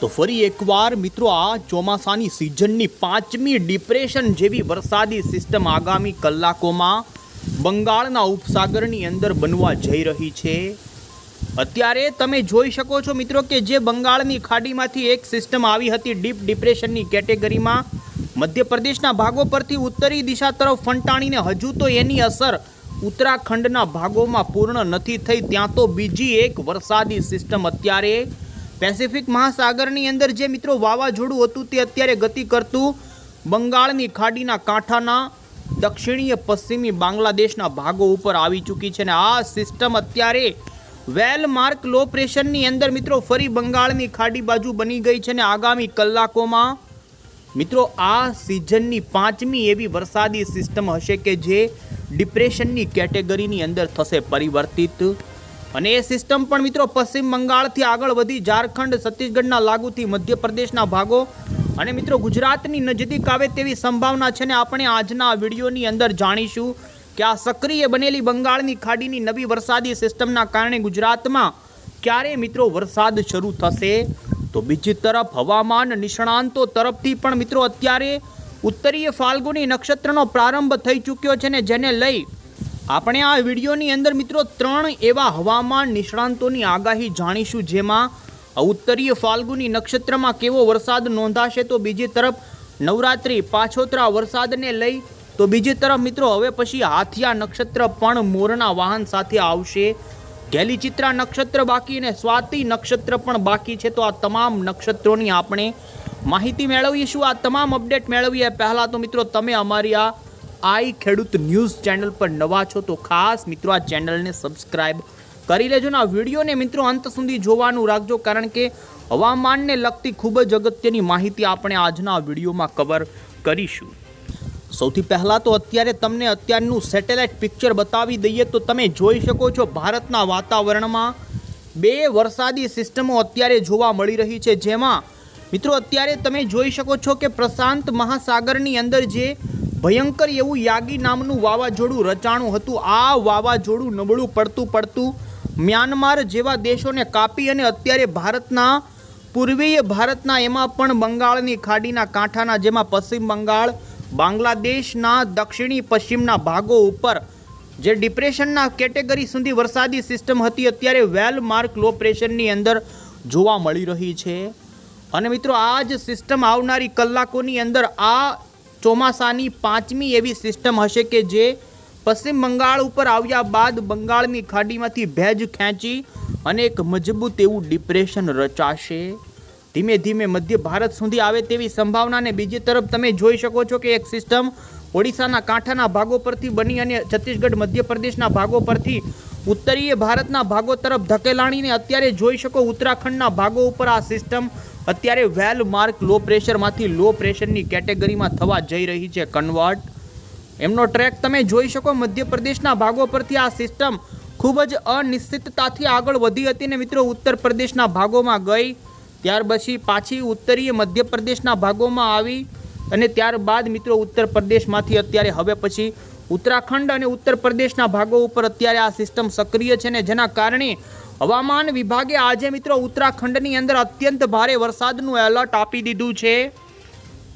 તો ફરી એકવાર મિત્રો, આ ચોમાસાની સિઝનની પાંચમી ડિપ્રેશન જેવી વરસાદી સિસ્ટમ આગામી કલાકોમાં બંગાળના ઉપસાગરની અંદર બનવા જઈ રહી છે. અત્યારે તમે જોઈ શકો છો મિત્રો કે જે બંગાળની ખાડીમાંથી એક સિસ્ટમ આવી હતી ડીપ ડિપ્રેશનની કેટેગરીમાં, મધ્યપ્રદેશના ભાગો પરથી ઉત્તરી દિશા તરફ ફંટાણીને હજુ તો એની અસર ઉત્તરાખંડના ભાગોમાં પૂર્ણ નથી થઈ, ત્યાં તો બીજી એક વરસાદી સિસ્ટમ અત્યારે પેસિફિક મહાસાગરની અંદર જે મિત્રો વાવાઝોડું હતું તે અત્યારે ગતિ કરતું બંગાળની ખાડીના કાંઠાના દક્ષિણીય પશ્ચિમી બાંગ્લાદેશના ભાગો ઉપર આવી ચૂકી છે અને આ સિસ્ટમ અત્યારે વેલ માર્ક લો પ્રેશરની અંદર મિત્રો ફરી બંગાળની ખાડી બાજુ બની ગઈ છે અને આગામી કલાકોમાં મિત્રો આ સિઝનની પાંચમી એવી વરસાદી સિસ્ટમ હશે કે જે ડિપ્રેશનની કેટેગરીની અંદર થશે પરિવર્તિત. અને એ સિસ્ટમ પણ મિત્રો પશ્ચિમ બંગાળથી આગળ વધી ઝારખંડ, છત્તીસગઢના લાગુથી મધ્યપ્રદેશના ભાગો. અને મિત્રો ગુજરાતની નજીક આવે તેવી સંભાવના છે ને આપણે આજના વિડીયોની અંદર જાણીશું કે આ સક્રિય બનેલી બંગાળની ખાડીની નવી વરસાદી સિસ્ટમના કારણે ગુજરાતમાં ક્યારે મિત્રો વરસાદ શરૂ થશે? તો બીજી તરફ હવામાન નિષ્ણાંતો તરફથી પણ મિત્રો અત્યારે ઉત્તરીય ફાલ્ગુની નક્ષત્રનો પ્રારંભ થઈ ચૂક્યો છે ને જેને લઈ આપણે આ વિડીયોની અંદર મિત્રો ત્રણ એવા હવામાન નિષ્ણાંતોની આગાહી જાણીશું, જેમાં ઉત્તરીય ફાલ્ગુની નક્ષત્રમાં કેવો વરસાદ નોંધાશે તો બીજી તરફ નવરાત્રિ, પાછોતરા વરસાદને લઈ તો બીજી તરફ મિત્રો હવે પછી હાથિયા નક્ષત્ર પણ મોરના વાહન સાથે આવશે. ગેલીચિત્રા નક્ષત્ર બાકી અને સ્વાતિ નક્ષત્ર પણ બાકી છે, તો આ તમામ નક્ષત્રોની આપણે માહિતી મેળવીશું. આ તમામ અપડેટ મેળવીએ. પહેલાં તો મિત્રો તમે અમારી આ આઈ ખેડૂત ન્યૂઝ ચેનલ પર નવા છો તો ખાસ મિત્રો આ ચેનલને સબસ્ક્રાઇબ કરી લેજો ને આ વિડીયોને મિત્રો અંત સુધી જોવાનું રાખજો કારણ કે હવામાનને લગતી ખૂબ જ અગત્યની માહિતી આપણે આજના વિડીયોમાં કવર કરીશું. સૌથી પહેલાં તો અત્યારે તમને અત્યારનું સેટેલાઇટ પિક્ચર બતાવી દઈએ તો તમે જોઈ શકો છો ભારતના વાતાવરણમાં બે વરસાદી સિસ્ટમો અત્યારે જોવા મળી રહી છે. જેમાં મિત્રો અત્યારે તમે જોઈ શકો છો કે પ્રશાંત મહાસાગરની અંદર જે ભયંકર એવું યાગી નામનું વાવાઝોડું રચાણું હતું. આ વાવાઝોડું નબળું પડતું પડતું મ્યાનમાર જેવા દેશોને કાપી અને અત્યારે ભારતના, પૂર્વીય ભારતના એમાં પણ બંગાળની ખાડીના કાંઠાના જેમાં પશ્ચિમ બંગાળ, બાંગ્લાદેશના દક્ષિણી પશ્ચિમના ભાગો ઉપર, જે ડિપ્રેશનના કેટેગરી સુધી વરસાદી સિસ્ટમ હતી, અત્યારે વેલ માર્ક લો પ્રેશરની અંદર જોવા મળી રહી છે. અને મિત્રો, આ જ સિસ્ટમ આવનારી કલાકોની અંદર આ ચોમાસાની પાંચમી એવી સિસ્ટમ હશે કે જે પશ્ચિમ બંગાળ ઉપર આવ્યા બાદ બંગાળની ખાડીમાંથી ભેજ ખેંચી અને એક મજબૂત એવું ડિપ્રેશન રચાશે. ધીમે ધીમે મધ્ય ભારત સુધી આવે તેવી સંભાવનાને બીજી તરફ તમે જોઈ શકો છો કે એક સિસ્ટમ ઓડિશાના કાંઠાના ભાગો પરથી બની અને છત્તીસગઢ, મધ્યપ્રદેશના ભાગો પરથી ઉત્તરીય ભારતના ભાગો તરફ ધકેલાણીને અત્યારે જોઈ શકો ઉત્તરાખંડના ભાગો ઉપર આ સિસ્ટમ અત્યારે વેલ માર્ક લો પ્રેશરમાંથી લો પ્રેશરની કેટેગરીમાં થવા જઈ રહી છે કન્વર્ટ. એમનો ટ્રેક તમે જોઈ શકો, મધ્યપ્રદેશના ભાગો પરથી આ સિસ્ટમ ખૂબ જ અનિશ્ચિતતાથી આગળ વધી હતી ને મિત્રો ઉત્તર પ્રદેશના ભાગોમાં ગઈ. ત્યાર પછી પાછી ઉત્તરીય મધ્યપ્રદેશના ભાગોમાં આવી અને ત્યારબાદ મિત્રો ઉત્તર પ્રદેશમાંથી અત્યારે હવે પછી ઉત્તરાખંડ અને ઉત્તર પ્રદેશના ભાગો ઉપર અત્યારે આ સિસ્ટમ સક્રિય છે ને જેના કારણે હવામાન વિભાગે આજે મિત્રો ઉત્તરાખંડની અંદર અત્યંત ભારે વરસાદનું એલર્ટ આપી દીધું છે.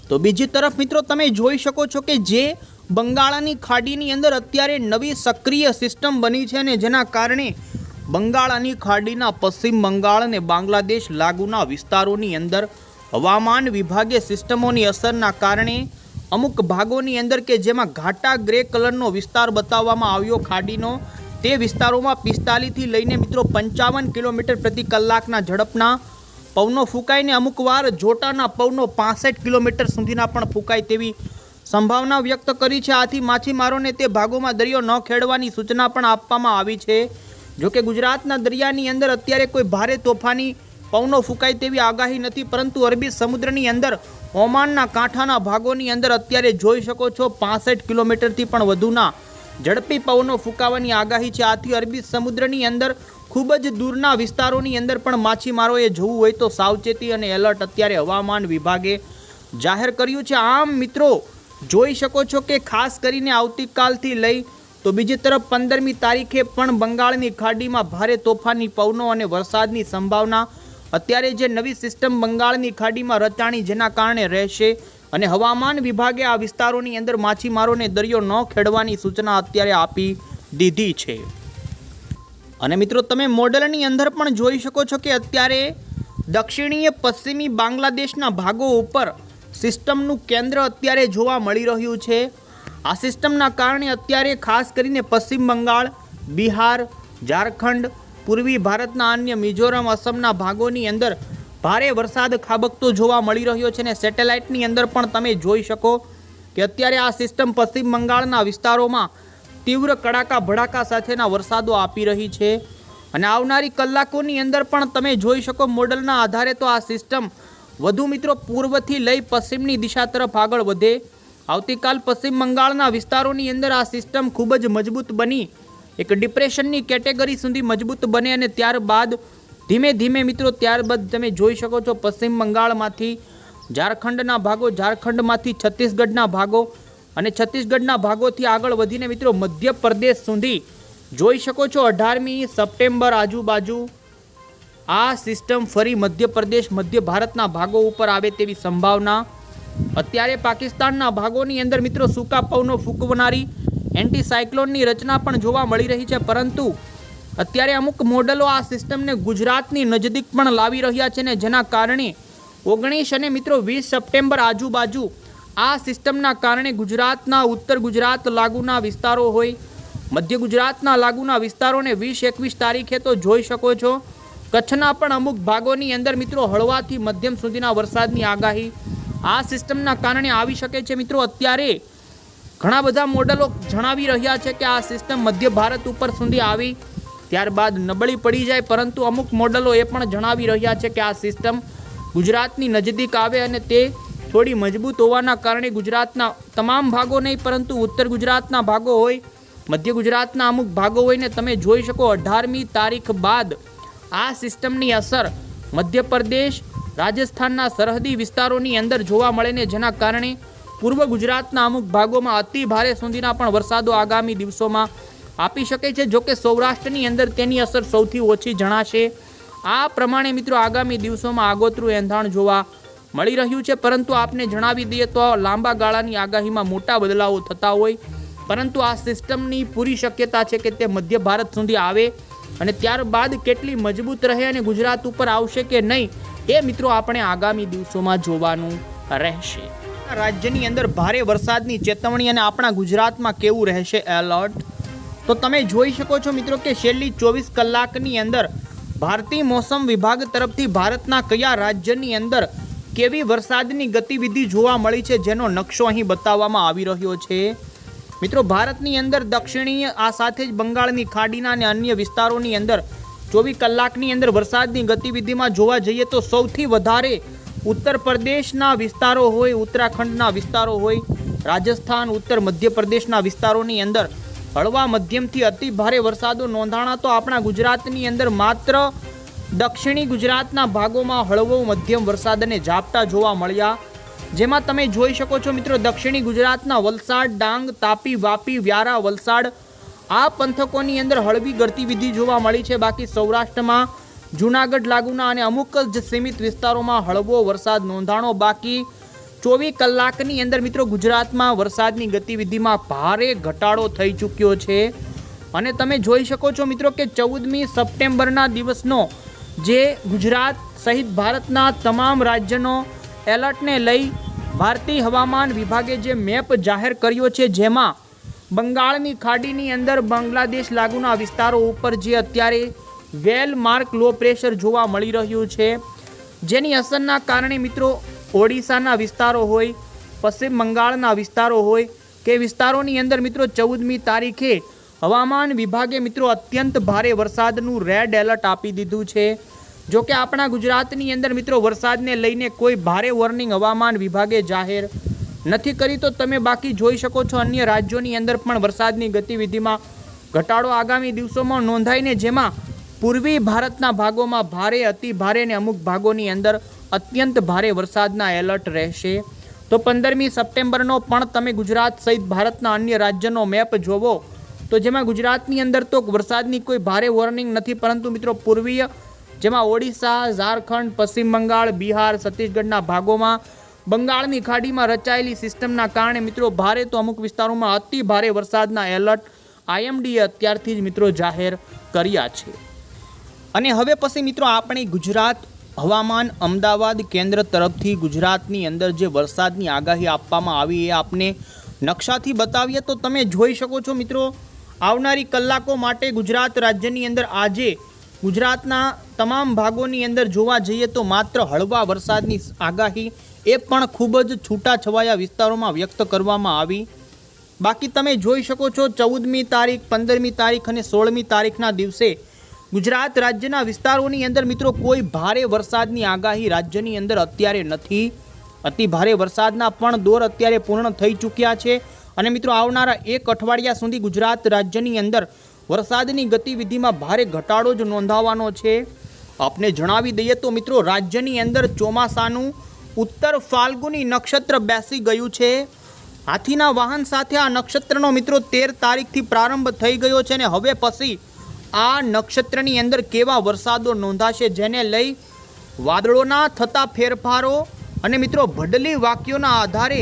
તો બીજી તરફ મિત્રો તમે જોઈ શકો છો કે જે બંગાળની ખાડીની અંદર અત્યારે નવી સક્રિય સિસ્ટમ બની છે ને જેના કારણે બંગાળની ખાડીના પશ્ચિમ બંગાળ અને બાંગ્લાદેશ લાગુના વિસ્તારોની અંદર હવામાન વિભાગે સિસ્ટમોની અસરના કારણે અમુક ભાગોની અંદર કે જેમાં ઘાટા ગ્રે કલરનો વિસ્તાર બતાવવામાં આવ્યો, ખાડીનો તે વિસ્તારોમાં પિસ્તાલીસથી લઈને મિત્રો પંચાવન કિલોમીટર પ્રતિ કલાકના ઝડપના પવનો ફૂંકાઈને અમુક વાર જોટાના પવનો પાસઠ કિલોમીટર સુધીના પણ ફૂંકાય તેવી સંભાવના વ્યક્ત કરી છે. આથી માછીમારોને તે ભાગોમાં દરિયો ન ખેડવાની સૂચના પણ આપવામાં આવી છે. જોકે ગુજરાતના દરિયાની અંદર અત્યારે કોઈ ભારે તોફાની પવનો ફૂંકાય તેવી આગાહી નથી, પરંતુ અરબી સમુદ્રની અંદર, ઓમાનના કાંઠાના ભાગોની અંદર અત્યારે જોઈ શકો છો, પાસઠ કિલોમીટરથી પણ વધુના ઝડપી પવનો ફૂંકાવાની આગાહી છે. આથી અરબી સમુદ્રની અંદર ખૂબ જ દૂરના વિસ્તારોની અંદર પણ માછીમારોએ જવું હોય તો સાવચેતી અને એલર્ટ અત્યારે હવામાન વિભાગે જાહેર કર્યું છે. આમ મિત્રો, જોઈ શકો છો કે ખાસ કરીને આવતીકાલથી લઈ તો બીજી તરફ પંદરમી તારીખે પણ બંગાળની ખાડીમાં ભારે તોફાની પવનો અને વરસાદની સંભાવના. અત્યારે જે નવી સિસ્ટમ બંગાળની ખાડીમાં રચાણી જેના કારણે રહેશે અને હવામાન વિભાગે આ વિસ્તારોની અંદર માછીમારોને દરિયો ન ખેડવાની સૂચના અત્યારે આપી દીધી છે. અને મિત્રો, તમે મોડલની અંદર પણ જોઈ શકો છો કે અત્યારે દક્ષિણીય પશ્ચિમી બાંગ્લાદેશના ભાગો ઉપર સિસ્ટમનું કેન્દ્ર અત્યારે જોવા મળી રહ્યું છે. આ સિસ્ટમના કારણે અત્યારે ખાસ કરીને પશ્ચિમ બંગાળ, બિહાર, ઝારખંડ, પૂર્વી ભારતના અન્ય મિઝોરમ અસમના ભાગોની અંદર ભારે વરસાદ ખાબકતો જોવા મળી રહ્યો છે ને સેટેલાઇટની અંદર પણ તમે જોઈ શકો કે અત્યારે આ સિસ્ટમ પશ્ચિમ બંગાળના વિસ્તારોમાં તીવ્ર કડાકા ભડાકા સાથેના વરસાદો આપી રહી છે. અને આવનારી કલાકોની અંદર પણ તમે જોઈ શકો મોડલના આધારે તો આ સિસ્ટમ વધુ મિત્રો પૂર્વથી લઈ પશ્ચિમની દિશા તરફ આગળ વધે. આવતીકાલ પશ્ચિમ બંગાળના વિસ્તારોની અંદર આ સિસ્ટમ ખૂબ જ મજબૂત બની. એક ડિપ્રેશનની કેટેગરી સુધી મજબૂત બને અને ત્યારબાદ ધીમે ધીમે મિત્રો ત્યારબાદ તમે જોઈ શકો છો પશ્ચિમ બંગાળમાંથી ઝારખંડના ભાગો, ઝારખંડમાંથી છત્તીસગઢના ભાગો અને છત્તીસગઢના ભાગોથી આગળ વધીને મિત્રો મધ્યપ્રદેશ સુધી જોઈ શકો છો અઢારમી સપ્ટેમ્બર આજુબાજુ આ સિસ્ટમ ફરી મધ્યપ્રદેશ, મધ્ય ભારતના ભાગો ઉપર આવે તેવી સંભાવના. અત્યારે પાકિસ્તાનના ભાગોની અંદર મિત્રો સૂકા પવનો ફૂંકવનારી એન્ટીસાયક્લોનની રચના પણ જોવા મળી રહી છે, પરંતુ અત્યારે અમુક મોડલો આ સિસ્ટમને ગુજરાતની નજદીક પણ લાવી રહ્યા છે ને જેના કારણે ઓગણીસ અને મિત્રો વીસ સપ્ટેમ્બર આજુબાજુ આ સિસ્ટમના કારણે ગુજરાતના ઉત્તર ગુજરાત લાગુના વિસ્તારો હોય, મધ્ય ગુજરાતના લાગુના વિસ્તારોને વીસ એકવીસ તારીખે તો જોઈ શકો છો. કચ્છના પણ અમુક ભાગોની અંદર મિત્રો હળવાથી મધ્યમ સુધીના વરસાદની આગાહી આ સિસ્ટમના કારણે આવી શકે છે. મિત્રો અત્યારે ઘણા બધા મોડલો જણાવી રહ્યા છે કે આ સિસ્ટમ મધ્ય ભારત ઉપર સુધી આવી ત્યારબાદ નબળી પડી જાય, પરંતુ અમુક મોડલો એ પણ જણાવી રહ્યા છે કે આ સિસ્ટમ ગુજરાતની નજદીક આવે અને તે થોડી મજબૂત હોવાના કારણે ગુજરાતના તમામ ભાગો નહીં, પરંતુ ઉત્તર ગુજરાતના ભાગો હોય, મધ્ય ગુજરાતના અમુક ભાગો હોય ને તમે જોઈ શકો અઢારમી તારીખ બાદ આ સિસ્ટમની અસર મધ્યપ્રદેશ, રાજસ્થાનના સરહદી વિસ્તારોની અંદર જોવા મળે ને જેના કારણે પૂર્વ ગુજરાતના અમુક ભાગોમાં અતિ ભારે સુધીના પણ વરસાદો આગામી દિવસોમાં આપી શકે છે. જોકે સૌરાષ્ટ્રની અંદર તેની અસર સૌથી ઓછી જણાશે. આ પ્રમાણે મિત્રો આગામી દિવસોમાં આગોતરું એંધાણ જોવા મળી રહ્યું છે. પરંતુ આપને જણાવી દઈએ તો લાંબા ગાળાની આગાહીમાં મોટા બદલાવો થતા હોય. પરંતુ આ સિસ્ટમની પૂરી શક્યતા છે કે તે મધ્ય ભારત સુધી આવે અને ત્યારબાદ કેટલી મજબૂત રહે અને ગુજરાત ઉપર આવશે કે નહીં, એ મિત્રો આપણે આગામી દિવસોમાં જોવાનું રહેશે. રાજ્યની અંદર ભારે વરસાદની ચેતવણી અને આપણા ગુજરાતમાં કેવું રહેશે એલર્ટ? તો તમે જોઈ શકો છો મિત્રો કે છેલ્લી ચોવીસ કલાકની અંદર ભારતીય મોસમ વિભાગ તરફથી ભારતના કયા રાજ્યની અંદર કેવી વરસાદની ગતિવિધિ જોવા મળી છે જેનો નકશો અહીં બતાવવામાં આવી રહ્યો છે? મિત્રો, ભારતની અંદર દક્ષિણીય, આ સાથે જ બંગાળની ખાડીના અને અન્ય વિસ્તારોની અંદર ચોવીસ કલાકની અંદર વરસાદની ગતિવિધિમાં જોવા જઈએ તો સૌથી વધારે ઉત્તર પ્રદેશના વિસ્તારો હોય, ઉત્તરાખંડના વિસ્તારો હોય, રાજસ્થાન, ઉત્તર મધ્યપ્રદેશના વિસ્તારોની અંદર હળવા મધ્યમથી અતિ ભારે વરસાદો નોંધાણા તો આપણા ગુજરાતની અંદર માત્ર દક્ષિણી ગુજરાતના ભાગોમાં હળવો મધ્યમ વરસાદ અને ઝાપટા જોવા મળ્યા. જેમાં તમે જોઈ શકો છો મિત્રો, દક્ષિણી ગુજરાતના વલસાડ, ડાંગ, તાપી, વાપી, વ્યારા, વલસાડ આ પંથકોની અંદર હળવી ગતિવિધિ જોવા મળી છે. બાકી સૌરાષ્ટ્રમાં, જૂનાગઢ લાગુના અને અમુક જ સીમિત વિસ્તારોમાં હળવો વરસાદ નોંધાણો બાકી ચોવીસ કલાકની અંદર મિત્રો ગુજરાતમાં વરસાદની ગતિવિધિમાં ભારે ઘટાડો થઈ ચૂક્યો છે. અને તમે જોઈ શકો છો મિત્રો કે ચૌદમી સપ્ટેમ્બરના દિવસનો જે ગુજરાત સહિત ભારતના તમામ રાજ્યનો એલર્ટને લઈ ભારતીય હવામાન વિભાગે જે મેપ જાહેર કર્યો છે, જેમાં બંગાળની ખાડીની અંદર બાંગ્લાદેશ લાગુના વિસ્તારો ઉપર જે અત્યારે વેલ માર્ક લો પ્રેશર જોવા મળી રહ્યું છે. જેની અસરના કારણે મિત્રો ઓડિશાના વિસ્તારો હોય, પશ્ચિમ બંગાળના વિસ્તારો હોય, કે વિસ્તારોની અંદર મિત્રો ચૌદમી તારીખે હવામાન વિભાગે મિત્રો અત્યંત ભારે વરસાદનું રેડ એલર્ટ આપી દીધું છે. જો કે આપણા ગુજરાતની અંદર મિત્રો વરસાદને લઈને કોઈ ભારે વોર્નિંગ હવામાન વિભાગે જાહેર નથી કરી, તો તમે બાકી જોઈ શકો છો અન્ય રાજ્યોની અંદર પણ વરસાદની ગતિવિધિમાં ઘટાડો આગામી દિવસોમાં નોંધાઈને, જેમાં પૂર્વી ભારતના ભાગોમાં ભારે, અતિ ભારે અને અમુક ભાગોની અંદર અત્યંત ભારે વરસાદના એલર્ટ રહેશે. તો પંદરમી સપ્ટેમ્બરનો પણ તમે ગુજરાત સહિત ભારતના અન્ય રાજ્યનો મેપ જોવો. તો જેમાં ગુજરાતની અંદર તો વરસાદની કોઈ ભારે વોર્નિંગ નથી, પરંતુ મિત્રો પૂર્વીય જેમાં ઓડિશા, ઝારખંડ, પશ્ચિમ બંગાળ, બિહાર, છત્તીસગઢના ભાગોમાં બંગાળની ખાડીમાં રચાયેલી સિસ્ટમના કારણે મિત્રો ભારે તો અમુક વિસ્તારોમાં અતિ ભારે વરસાદના એલર્ટ આઈએમડીએ અત્યારથી જ મિત્રો જાહેર કર્યા છે. અને હવે પછી મિત્રો આપણે ગુજરાત હવામાન અમદાવાદ કેન્દ્ર તરફથી ગુજરાતની અંદર જે વરસાદની આગાહી આપવામાં આવી એ આપને નકશાથી બતાવીએ તો તમે જોઈ શકો છો મિત્રો, આવનારી કલાકો માટે ગુજરાત રાજ્યની અંદર આજે ગુજરાતના તમામ ભાગોની અંદર જોવા જઈએ તો માત્ર હળવા વરસાદની આગાહી એ પણ ખૂબ જ છૂટાછવાયા વિસ્તારોમાં વ્યક્ત કરવામાં આવી. બાકી તમે જોઈ શકો છો ચૌદમી તારીખ, પંદરમી તારીખ અને સોળમી તારીખના દિવસે ગુજરાત રાજ્યના વિસ્તારોની અંદર મિત્રો કોઈ ભારે વરસાદની આગાહી રાજ્યની અંદર અત્યારે નથી. અતિ ભારે વરસાદના પણ દોર અત્યારે પૂર્ણ થઈ ચૂક્યા છે. અને મિત્રો આવનારા એક અઠવાડિયા સુધી ગુજરાત રાજ્યની અંદર વરસાદની ગતિવિધિમાં ભારે ઘટાડો જ નોંધાવાનો છે. આપને જણાવી દઈએ તો મિત્રો રાજ્યની અંદર ચોમાસાનું ઉત્તર ફાલ્ગુની નક્ષત્ર બેસી ગયું છે. હાથીના વાહન સાથે આ નક્ષત્રનો મિત્રો તેર તારીખથી પ્રારંભ થઈ ગયો છે અને હવે પછી આ નક્ષત્રની અંદર કેવા વરસાદો નોંધાશે જેને લઈ વાદળોના થતા ફેરફારો અને મિત્રો ભડલી વાક્યોના આધારે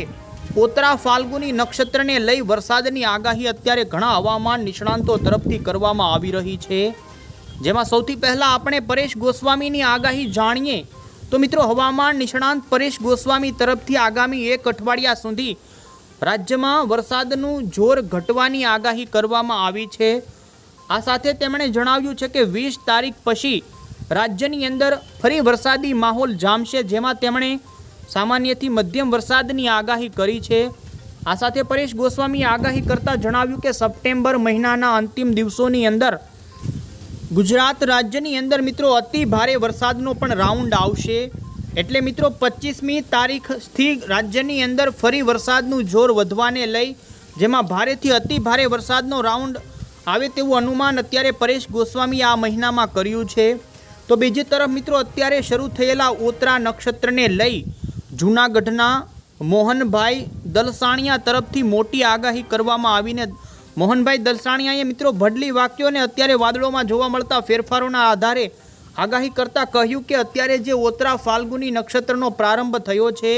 પોતરા ફાલ્ગુની નક્ષત્રને લઈ વરસાદની આગાહી અત્યારે ઘણા હવામાન નિષ્ણાંતો તરફથી કરવામાં આવી રહી છે. જેમાં સૌથી પહેલાં આપણે પરેશ ગોસ્વામીની આગાહી જાણીએ. તો મિત્રો હવામાન નિષ્ણાંત પરેશ ગોસ્વામી તરફથી આગામી એક અઠવાડિયા સુધી રાજ્યમાં વરસાદનું જોર ઘટવાની આગાહી કરવામાં આવી છે. આ સાથે તેમણે જણાવ્યું છે કે વીસ તારીખ પછી રાજ્યની અંદર ફરી વરસાદી માહોલ જામશે, જેમાં તેમણે સામાન્યથી મધ્યમ વરસાદની આગાહી કરી છે. આ સાથે પરેશ ગોસ્વામીએ આગાહી કરતાં જણાવ્યું કે સપ્ટેમ્બર મહિનાના અંતિમ દિવસોની અંદર ગુજરાત રાજ્યની અંદર મિત્રો અતિ ભારે વરસાદનો પણ રાઉન્ડ આવશે. એટલે મિત્રો પચીસમી તારીખથી રાજ્યની અંદર ફરી વરસાદનું જોર વધવાને લઈ, જેમાં ભારેથી અતિ ભારે વરસાદનો રાઉન્ડ આવે તેવું અનુમાન અત્યારે પરેશ ગોસ્વામીએ આ મહિનામાં કર્યું છે. તો બીજી તરફ મિત્રો, અત્યારે શરૂ થયેલા ઓતરા નક્ષત્રને લઈ જૂનાગઢના મોહનભાઈ દલસાણિયા તરફથી મોટી આગાહી કરવામાં આવીને મોહનભાઈ દલસાણિયાએ મિત્રો ભડલી વાક્યોને અત્યારે વાદળોમાં જોવા મળતા ફેરફારોના આધારે આગાહી કરતાં કહ્યું કે અત્યારે જે ઓતરા ફાલ્ગુની નક્ષત્રનો પ્રારંભ થયો છે,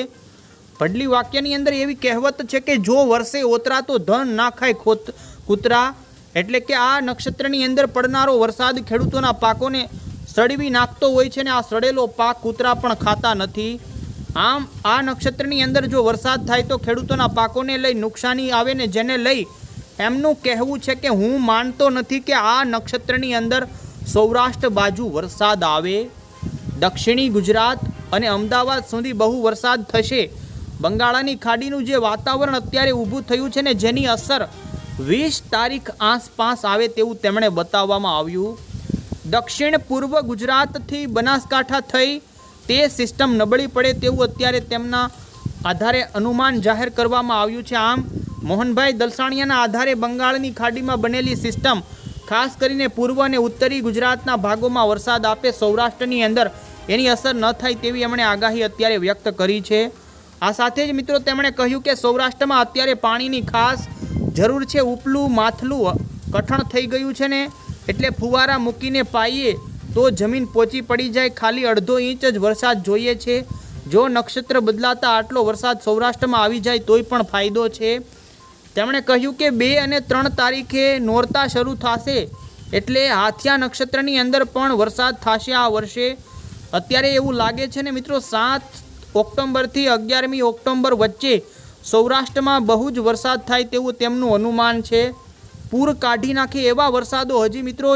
ભડલી વાક્યની અંદર એવી કહેવત છે કે જો વર્ષે ઓતરા તો ધન ના ખાય ખોત કૂતરા એટલે કે આ નક્ષત્રની અંદર પડનારો વરસાદ ખેડૂતોના પાકોને સડવી નાખતો હોય છે ને આ સડેલો પાક કૂતરા પણ ખાતા નથી. આમ આ નક્ષત્રની અંદર જો વરસાદ થાય તો ખેડૂતોના પાકોને લઈ નુકસાની આવે ને જેને લઈ એમનું કહેવું છે કે હું માનતો નથી કે આ નક્ષત્રની અંદર સૌરાષ્ટ્ર બાજુ વરસાદ આવે. દક્ષિણી ગુજરાત અને અમદાવાદ સુધી બહુ વરસાદ થશે. બંગાળાની ખાડીનું જે વાતાવરણ અત્યારે ઊભું થયું છે ને જેની અસર વીસ તારીખ આસપાસ આવે તેવું તેમણે બતાવવામાં આવ્યું. દક્ષિણ પૂર્વ ગુજરાતથી બનાસકાંઠા થઈ તે સિસ્ટમ નબળી પડે તેવું અત્યારે તેમના આધારે અનુમાન જાહેર કરવામાં આવ્યું છે. આમ, મોહનભાઈ દલસાણિયાના આધારે બંગાળની ખાડીમાં બનેલી સિસ્ટમ, ખાસ કરીને પૂર્વ અને ઉત્તરી ગુજરાતના ભાગોમાં વરસાદ આપે સૌરાષ્ટ્રની અંદર, એની અસર ન થાય તેવી એમણે આગાહી અત્યારે વ્યક્ત કરી છે. આ સાથે જ મિત્રો તેમણે કહ્યું કે સૌરાષ્ટ્રમાં અત્યારે પાણીની ખાસ જરૂર છે ઉપલું માથલું કઠણ થઈ ગયું છે ને, એટલે ફુવારા મૂકીને પાઈએ તો જમીન પોચી પડી જાય. ખાલી અડધો ઇંચ જ વરસાદ જોઈએ છે. જો નક્ષત્ર બદલાતા આટલો વરસાદ સૌરાષ્ટ્રમાં આવી જાય તોય પણ ફાયદો છે. તેમણે કહ્યું કે બે અને ત્રણ તારીખે નોરતા શરૂ થશે, એટલે હાથિયા નક્ષત્રની અંદર પણ વરસાદ થશે આ વર્ષે. અત્યારે એવું લાગે છે ને મિત્રો, સાત ઓક્ટોબરથી અગિયારમી ઓક્ટોબર વચ્ચે સૌરાષ્ટ્રમાં બહુ જ વરસાદ થાય તેવું તેમનું અનુમાન છે. પૂર કાઢી નાખે એવા વરસાદો હજી મિત્રો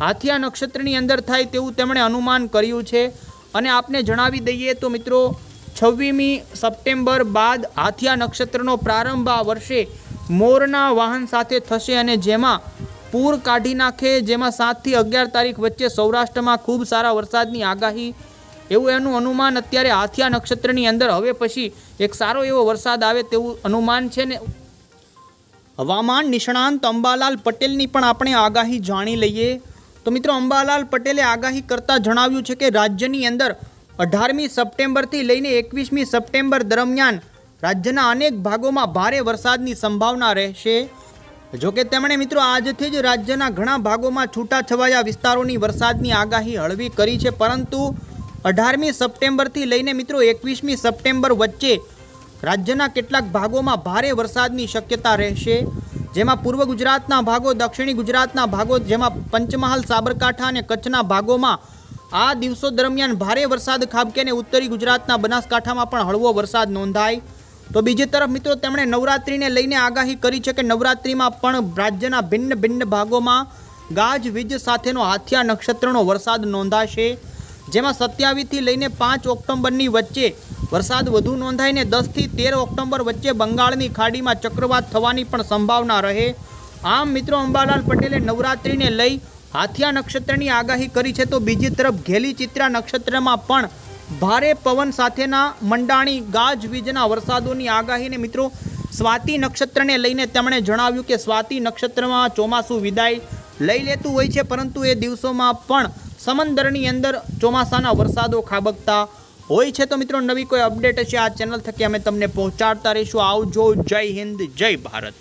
હાથિયા નક્ષત્રની અંદર થાય તેવું તેમણે અનુમાન કર્યું છે. અને આપને જણાવી દઈએ તો મિત્રો, છવ્વીમી સપ્ટેમ્બર બાદ હાથિયા નક્ષત્રનો પ્રારંભ આ વર્ષે મોરના વાહન સાથે થશે અને જેમાં પૂર કાઢી નાખે, જેમાં સાતથી અગિયાર તારીખ વચ્ચે સૌરાષ્ટ્રમાં ખૂબ સારા વરસાદની આગાહી એવું એનું અનુમાન અત્યારે હાથિયા નક્ષત્રની અંદર. હવે પછી એક સારો એવો વરસાદ આવે તેવું અનુમાન છે ને. હવામાન નિષ્ણાંત અંબાલાલ પટેલની પણ આપણે આગાહી જાણી લઈએ. તો મિત્રો, અંબાલાલ પટેલે આગાહી કરતાં જણાવ્યું છે કે રાજ્યની અંદર અઢારમી સપ્ટેમ્બરથી લઈને એકવીસમી સપ્ટેમ્બર દરમિયાન રાજ્યના અનેક ભાગોમાં ભારે વરસાદની સંભાવના રહેશે. જોકે તેમણે મિત્રો આજથી જ રાજ્યના ઘણા ભાગોમાં છૂટાછવાયા વિસ્તારોની વરસાદની આગાહી હળવી કરી છે. પરંતુ અઢારમી સપ્ટેમ્બરથી લઈને મિત્રો એકવીસમી સપ્ટેમ્બર વચ્ચે રાજ્યના કેટલાક ભાગોમાં ભારે વરસાદની શક્યતા રહેશે, જેમાં પૂર્વ ગુજરાતના ભાગો, દક્ષિણી ગુજરાતના ભાગો, જેમાં પંચમહાલ, સાબરકાંઠા અને કચ્છના ભાગોમાં આ દિવસો દરમિયાન ભારે વરસાદ ખાબકે અને ઉત્તરી ગુજરાતના બનાસકાંઠામાં પણ હળવો વરસાદ નોંધાય. તો બીજી તરફ મિત્રો તેમણે નવરાત્રિને લઈને આગાહી કરી છે કે નવરાત્રિમાં પણ રાજ્યના ભિન્ન ભિન્ન ભાગોમાં ગાજવીજ સાથેનો હાથિયા નક્ષત્રનો વરસાદ નોંધાશે. જેમાં સત્યાવીસથી લઈને પાંચ ઓક્ટોબરની વચ્ચે વરસાદ વધુ નોંધાઈને દસથી તેર ઓક્ટોબર વચ્ચે બંગાળની ખાડીમાં ચક્રવાત થવાની પણ સંભાવના રહે. આમ મિત્રો અંબાલાલ પટેલે નવરાત્રિને લઈ હાથિયા નક્ષત્રની આગાહી કરી છે તો બીજી તરફ ઘેલી ચિત્રા નક્ષત્રમાં પણ ભારે પવન સાથેના મંડાણી ગાજવીજના વરસાદોની આગાહીને મિત્રો સ્વાતિ નક્ષત્રને લઈને તેમણે જણાવ્યું કે સ્વાતિ નક્ષત્રમાં ચોમાસું વિદાય લઈ લેતું હોય છે, પરંતુ એ દિવસોમાં પણ સમંદરની અંદર ચોમાસાના વરસાદો ખાબકતા હોય છે. તો મિત્રો, નવી કોઈ અપડેટ હશે આ ચેનલ થકી અમે તમને પહોંચાડતા રહીશું. આવજો, જય હિન્દ, જય ભારત.